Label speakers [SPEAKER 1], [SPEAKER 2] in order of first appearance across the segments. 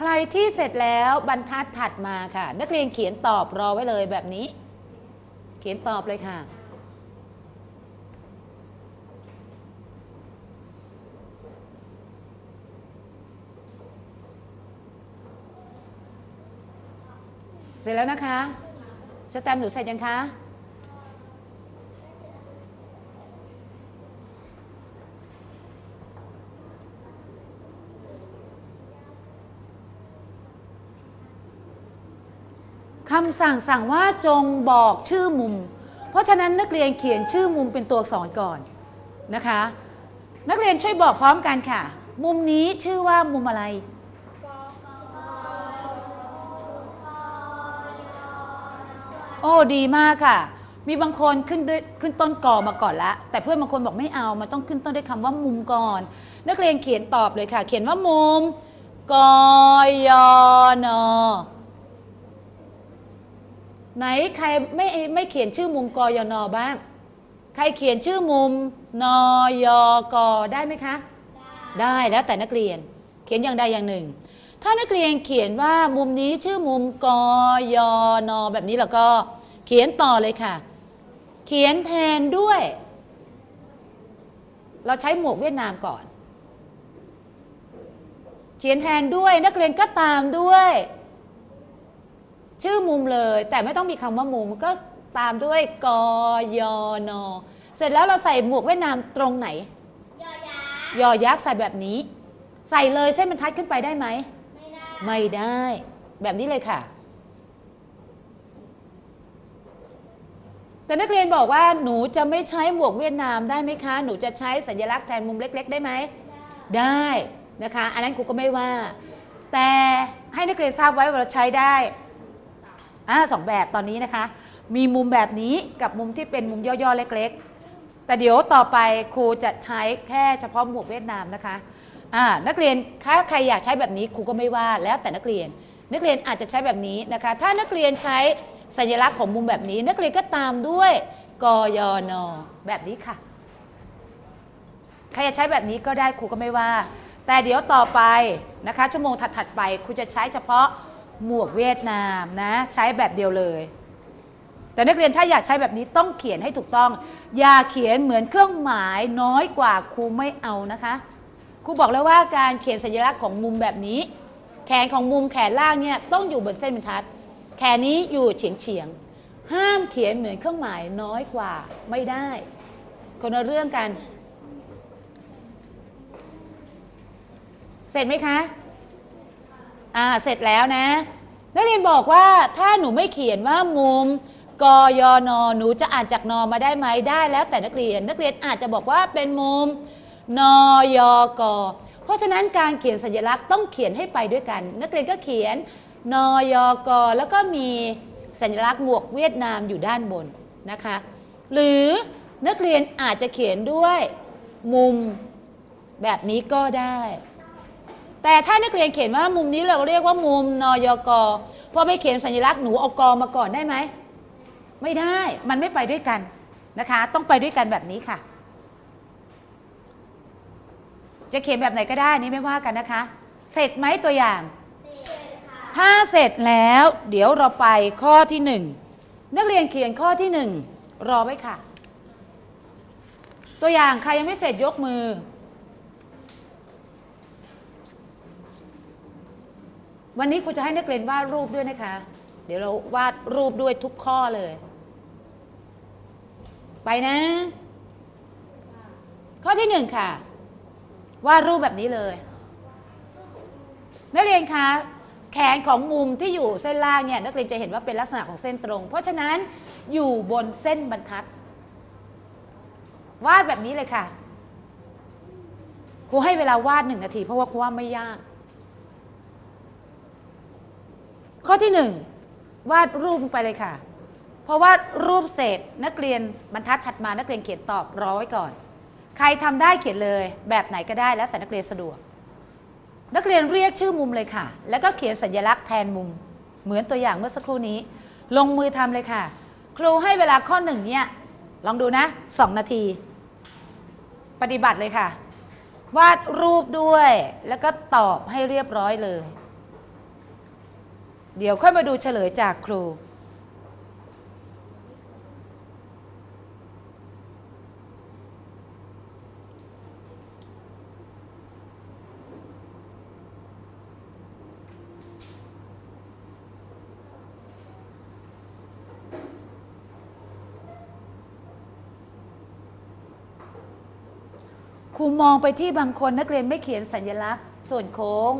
[SPEAKER 1] ใครที่เสร็จแล้วบรรทัดถัดมาค่ะ นักเรียนเขียนตอบรอไว้เลยแบบนี้ เขียนตอบเลยค่ะ เสร็จแล้วนะคะสแตมป์หนูเสร็จยังคะ คำสั่งสั่งว่าจงบอกชื่อมุม เพราะฉะนั้นนักเรียนเขียนชื่อมุมเป็นตัวอักษรก่อนนะคะ นักเรียนช่วยบอกพร้อมกันค่ะ มุมนี้ชื่อว่ามุมอะไรโอ้ดีมากค่ะ มีบางคนขึ้นด้วยขึ้นต้นกอมาก่อนละ แต่เพื่อนบางคนบอกไม่เอา มันต้องขึ้นต้นด้วยคำว่ามุมก่อน นักเรียนเขียนตอบเลยค่ะ เขียนว่ามุมกอยอนอ ไหนใครไม่ไม่เขียนชื่อมุมกอยนอบ้าง ใครเขียนชื่อมุมนอยกได้ไหมคะ ได้แล้วแต่นักเรียน เขียนอย่างใดอย่างหนึ่ง ถ้านักเรียนเขียนว่ามุมนี้ชื่อมุมกอยนอแบบนี้แล้วก็เขียนต่อเลยค่ะ เขียนแทนด้วย เราใช้หมวกเวียดนามก่อน เขียนแทนด้วยนักเรียนก็ตามด้วย ชื่อมุมเลย แต่ไม่ต้องมีคำว่ามุมก็ตามด้วยกอยนอเสร็จแล้วเราใส่หมวกเวียดนามตรงไหนยอยักษ์ใส่แบบนี้ ใส่เลยเส้นบรรทัดขึ้นไปได้ไหมไม่ได้ แบบนี้เลยค่ะ แต่นักเรียนบอกว่าหนูจะไม่ใช้หมวกเวียดนามได้ไหมคะ หนูจะใช้สัญลักษณ์แทนมุมเล็ก ๆ ได้ไหม ได้นะคะ อันนั้นครูก็ไม่ว่า แต่ให้นักเรียนทราบไว้ว่าเราใช้ได้ อ่าสองแบบตอนนี้นะคะ มีมุมแบบนี้กับมุมที่เป็นมุมย่อๆ เล็กๆ แต่เดี๋ยวต่อไปครูจะใช้แค่เฉพาะหมวกเวียดนามนะคะอ่านักเรียนถ้าใครอยากใช้แบบนี้ครูก็ไม่ว่าแล้วแต่นักเรียน นักเรียนอาจจะใช้แบบนี้นะคะ ถ้านักเรียนใช้สัญลักษณ์ของมุมแบบนี้ นักเรียนก็ตามด้วยกยนแบบนี้ค่ะ ใครจะใช้แบบนี้ก็ได้ครูก็ไม่ว่า แต่เดี๋ยวต่อไปนะคะ ชั่วโมงถัดๆไปครูจะใช้เฉพาะ หมวกเวียดนามนะใช้แบบเดียวเลย แต่นักเรียนถ้าอยากใช้แบบนี้ต้องเขียนให้ถูกต้อง อย่าเขียนเหมือนเครื่องหมายน้อยกว่าครูไม่เอานะคะครูบอกแล้วว่าการเขียนสัญลักษณ์ของมุมแบบนี้ แขนของมุมแขนล่างเนี่ยต้องอยู่บนเส้นบรรทัด แขนนี้อยู่เฉียงเฉียงๆห้ามเขียนเหมือนเครื่องหมายน้อยกว่าไม่ได้ คนละเรื่องกัน เสร็จไหมคะ อ่าเสร็จแล้วนะ นักเรียนบอกว่าถ้าหนูไม่เขียนว่ามุมกยนหนูจะอ่านจากนอมาได้ไหมได้แล้วแต่นักเรียน นักเรียนอาจจะบอกว่าเป็นมุมนยกเพราะฉะนั้นการเขียนสัญลักษณ์ต้องเขียนให้ไปด้วยกัน นักเรียนก็เขียนนยกแล้วก็มีสัญลักษณ์หมวกเวียดนามอยู่ด้านบนนะคะ หรือนักเรียนอาจจะเขียนด้วยมุมแบบนี้ก็ได้ แต่ถ้านักเรียนเขียนว่ามุมนี้เราเรียกว่ามุมนยกพอไปเขียนสัญลักษณ์หนูเอากมาก่อนได้ไหม ไม่ได้ มันไม่ไปด้วยกันนะคะ ต้องไปด้วยกันแบบนี้ค่ะ จะเขียนแบบไหนก็ได้นี่ไม่ว่ากันนะคะ เสร็จไหมตัวอย่าง ถ้าเสร็จแล้ว เดี๋ยวเราไปข้อที่หนึ่งนักเรียนเขียนข้อที่หนึ่งรอไว้ค่ะ ตัวอย่างใครยังไม่เสร็จยกมือ วันนี้ครูจะให้นักเรียนวาดรูปด้วยนะคะ เดี๋ยวเราวาดรูปด้วยทุกข้อเลย ไปนะ ข้อที่หนึ่งค่ะ วาดรูปแบบนี้เลย นักเรียนคะแขนของมุมที่อยู่เส้นล่างเนี่ยนักเรียนจะเห็นว่าเป็นลักษณะของเส้นตรง เพราะฉะนั้นอยู่บนเส้นบรรทัด วาดแบบนี้เลยค่ะครูให้เวลาวาดหนึ่งนาที เพราะว่าครูว่าไม่ยาก ข้อที่หนึ่งวาดรูปไปเลยค่ะ เพราะวาดรูปเสร็จนักเรียนบรรทัดถัดมานักเรียนเขียนตอบรอไว้ก่อน ใครทำได้เขียนเลยแบบไหนก็ได้แล้วแต่นักเรียนสะดวก นักเรียนเรียกชื่อมุมเลยค่ะ แล้วก็เขียนสัญลักษณ์แทนมุม เหมือนตัวอย่างเมื่อสักครู่นี้ ลงมือทำเลยค่ะ ครูให้เวลาข้อหนึ่งเนี่ยลองดูนะสองนาที ปฏิบัติเลยค่ะ วาดรูปด้วยแล้วก็ตอบให้เรียบร้อยเลย เดี๋ยวค่อยมาดูเฉลยจากครู ครูมองไปที่บางคนนักเรียนไม่เขียนสัญลักษณ์ ส่วนโค้ง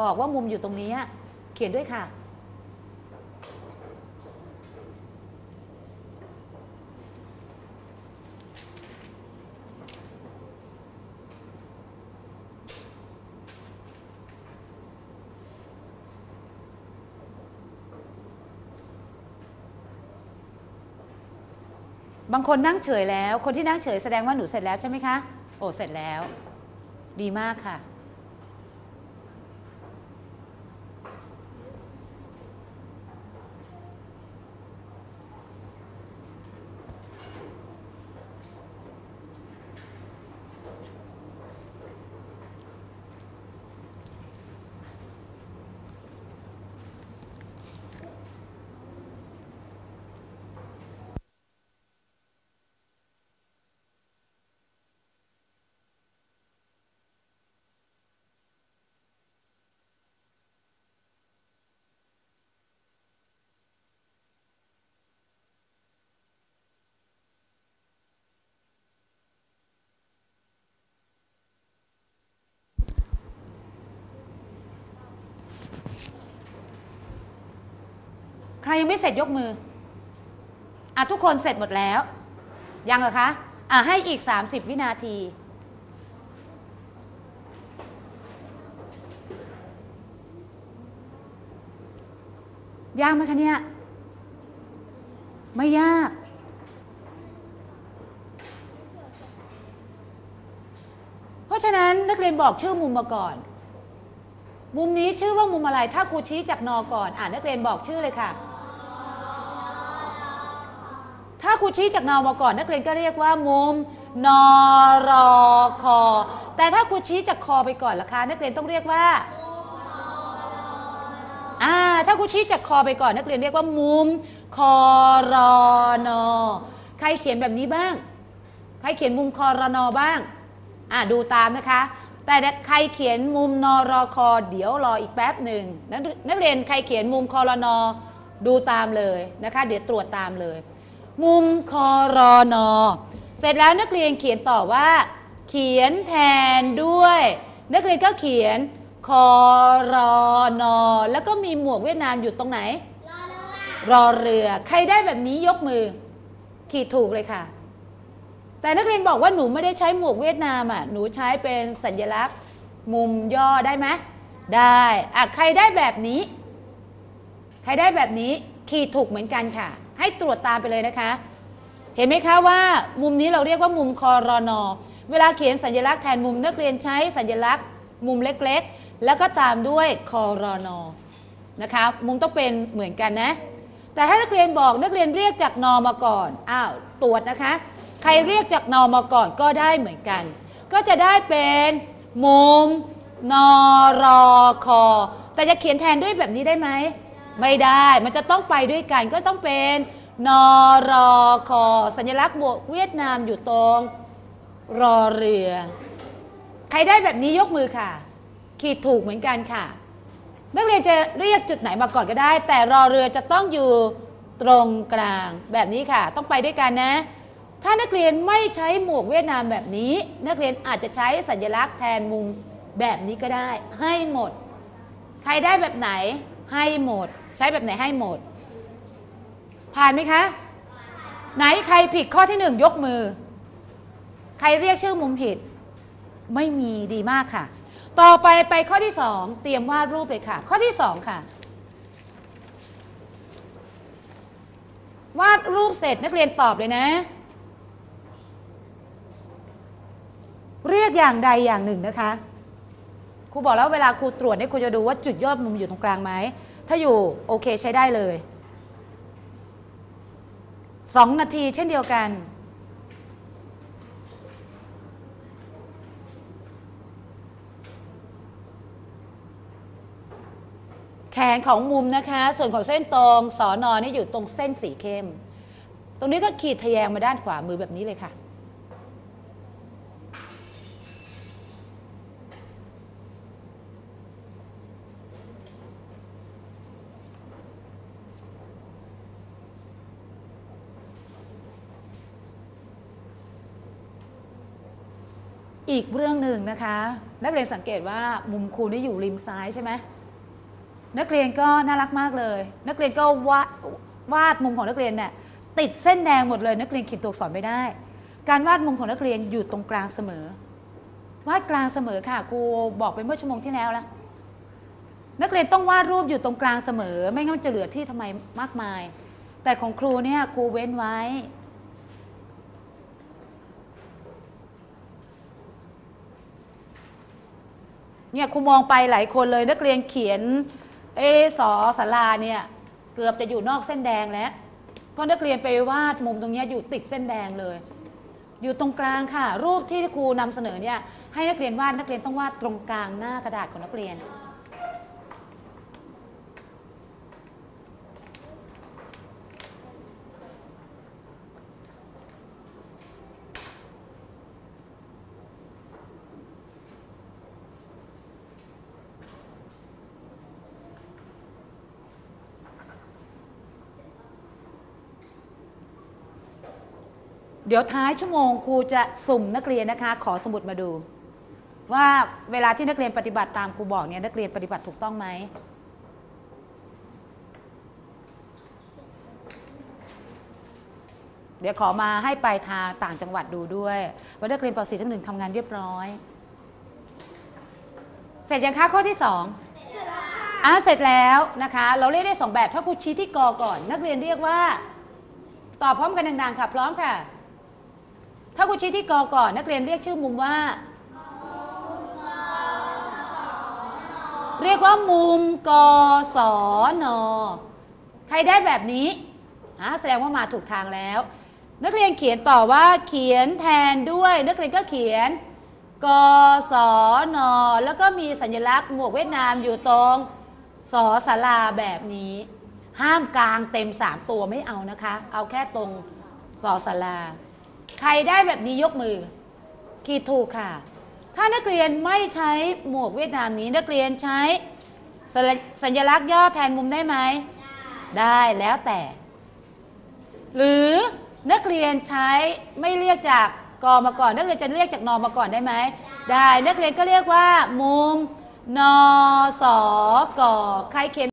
[SPEAKER 1] บอกว่ามุมอยู่ตรงนี้ เขียนด้วยค่ะ บางคนนั่งเฉยแล้ว คนที่นั่งเฉยแสดงว่าหนูเสร็จแล้วใช่ไหมคะ โอ้ เสร็จแล้ว ดีมากค่ะ ยังไม่เสร็จยกมืออะทุกคนเสร็จหมดแล้ว ยังเหรอคะอะให้อีก 30 วินาทียากไหมคะเนี่ย ไม่ยาก เพราะฉะนั้นนักเรียนบอกชื่อมุมมาก่อน มุมนี้ชื่อว่ามุมอะไร ถ้าครูชี้จากนอก่อน อ่านนักเรียนบอกชื่อเลยค่ะ ถ้าครูชี้จากนอมาก่อน นักเรียนก็เรียกว่ามุมนอรอคอ แต่ถ้าครูชี้จากคอไปก่อนล่ะคะ นักเรียนต้องเรียกว่าอ่าถ้าครูชี้จากคอไปก่อน นักเรียนเรียกว่ามุมคอรอนอใครเขียนแบบนี้บ้าง ใครเขียนมุมคอรอนอบ้างอ่าดูตามนะคะ แต่ใครเขียนมุมนอรคอ เดี๋ยวรออีกแป๊บหนึ่งนักนักเรียนใครเขียนมุมคอรนอดูตามเลยนะคะ เดี๋ยวตรวจตามเลย มุมคอรอนอเสร็จแล้วนักเรียนเขียนต่อว่า เขียนแทนด้วย นักเรียนก็เขียนคอรอนอแล้วก็มีหมวกเวียดนามอยู่ตรงไหน รอเรือ ใครได้แบบนี้ยกมือ ขีดถูกเลยค่ะ แต่นักเรียนบอกว่าหนูไม่ได้ใช้หมวกเวียดนามอะ หนูใช้เป็นสัญลักษณ์ มุมย่อได้ไหมได้อะใครได้แบบนี้ ใครได้แบบนี้ ขีดถูกเหมือนกันค่ะ ให้ตรวจตามไปเลยนะคะ เห็นไหมคะว่ามุมนี้เราเรียกว่ามุมคอรอนอเวลาเขียนสัญลักษณ์แทนมุมนักเรียนใช้สัญลักษณ์ มุมเล็กๆ แล้วก็ตามด้วยคอรอนอนะคะมุมต้องเป็นเหมือนกันนะ แต่ถ้านักเรียนบอกนักเรียนเรียกจากนอมาก่อนอ้าวตรวจนะคะ ใครเรียกจากนอมาก่อนก็ได้เหมือนกัน ก็จะได้เป็นมุมนอรอคอแต่จะเขียนแทนด้วยแบบนี้ได้ไหม ไม่ได้มันจะต้องไปด้วยกันก็ต้องเป็นนอรอคอสัญลักษณ์บวกเวียดนามอยู่ตรงรอเรือ ใครได้แบบนี้ยกมือค่ะ ขีดถูกเหมือนกันค่ะ นักเรียนจะเรียกจุดไหนมาก่อนก็ได้ แต่รอเรือจะต้องอยู่ตรงกลางแบบนี้ค่ะ ต้องไปด้วยกันนะ ถ้านักเรียนไม่ใช้หมวกเวียดนามแบบนี้ นักเรียนอาจจะใช้สัญลักษณ์แทนมุมแบบนี้ก็ได้ ให้หมด ใครได้แบบไหนให้หมด ใช้แบบไหนให้หมด ผ่านไหมคะ ไหนใครผิดข้อที่หนึ่งยกมือ ใครเรียกชื่อมุมผิด ไม่มีดีมากค่ะ ต่อไปไปข้อที่สองเตรียมวาดรูปเลยค่ะ ข้อที่สองค่ะ วาดรูปเสร็จนักเรียนตอบเลยนะ เรียกอย่างใดอย่างหนึ่งนะคะครูบอกแล้วเวลาครูตรวจเนี่ยครูจะดูว่าจุดยอดมุมอยู่ตรงกลางไหม ถ้าอยู่โอเคใช้ได้เลยสองนาทีเช่นเดียวกัน แขนของมุมนะคะ ส่วนของเส้นตรงสอนอนี่อยู่ตรงเส้นสีเข้ม ตรงนี้ก็ขีดทะแยงมาด้านขวามือแบบนี้เลยค่ะ อีกเรื่องหนึ่งนะคะ นักเรียนสังเกตว่ามุมครูนี่อยู่ริมซ้ายใช่ไหมนักเรียนก็น่ารักมากเลย นักเรียนก็วาดวาดมุมของนักเรียนเนี่ยติดเส้นแดงหมดเลย นักเรียนขียนตัวอักษรไม่ได้ การวาดมุมของนักเรียนอยู่ตรงกลางเสมอ วาดกลางเสมอค่ะครูบอกไปเมื่อชั่วโมงที่แล้วแล้วนักเรียนต้องวาดรูปอยู่ตรงกลางเสมอ ไม่งั้นจะเหลือที่ทำไมมากมาย แต่ของครูเนี่ยครูเว้นไว้ เนี่ยครูมองไปหลายคนเลยนักเรียนเขียนเอสอสาราเนี่ยเกือบจะอยู่นอกเส้นแดงแล้วเพราะนักเรียนไปวาดมุมตรงเนี้ยอยู่ติดเส้นแดงเลย อยู่ตรงกลางค่ะ รูปที่ครูนำเสนอเนี่ยให้นักเรียนวาดนักเรียนต้องวาดตรงกลางหน้ากระดาษของนักเรียน เดี๋ยวท้ายชั่วโมงครูจะสุ่มนักเรียนนะคะ ขอสมุดมาดู ว่าเวลาที่นักเรียนปฏิบัติตามครูบอกเนี่ยนักเรียนปฏิบัติถูกต้องไหมเดี๋ยวขอมาให้ปลายทางต่างจังหวัดดูด้วยว่านักเรียนป .4 ทั้งหนึ่งทำงานเรียบร้อย เสร็จยังคะข้อที่สองอะเสร็จแล้วนะคะ เราเรียกได้สองแบบถ้าครูชี้ที่กอก่อน นักเรียนเรียกว่า ตอบพร้อมกันดังๆค่ะ พร้อมค่ะ ถ้าครูชี้ที่กอก่อนนักเรียนเรียกชื่อมุมว่า เรียกว่ามุมกศนใครได้แบบนี้อะแสดงว่ามาถูกทางแล้ว นักเรียนเขียนต่อว่าเขียนแทนด้วย นักเรียนก็เขียนกศนแล้วก็มีสัญลักษณ์หมวกเวียดนามอยู่ตรงสอสาราแบบนี้ ห้ามกลางเต็มสามตัวไม่เอานะคะ เอาแค่ตรงสอสารา ใครได้แบบนี้ยกมือขีดถูกค่ะ ถ้านักเรียนไม่ใช้หมวกเวียดนามนี้นักเรียนใช้สัญสัญลักษณ์ย่อแทนมุมได้ไหม ได้แล้วแต่ หรือนักเรียนใช้ไม่เรียกจากกอมาก่อน นักเรียนจะเรียกจากนอมาก่อนได้ไหมได้นักเรียนก็เรียกว่า มุมนอสอกอใครเขียน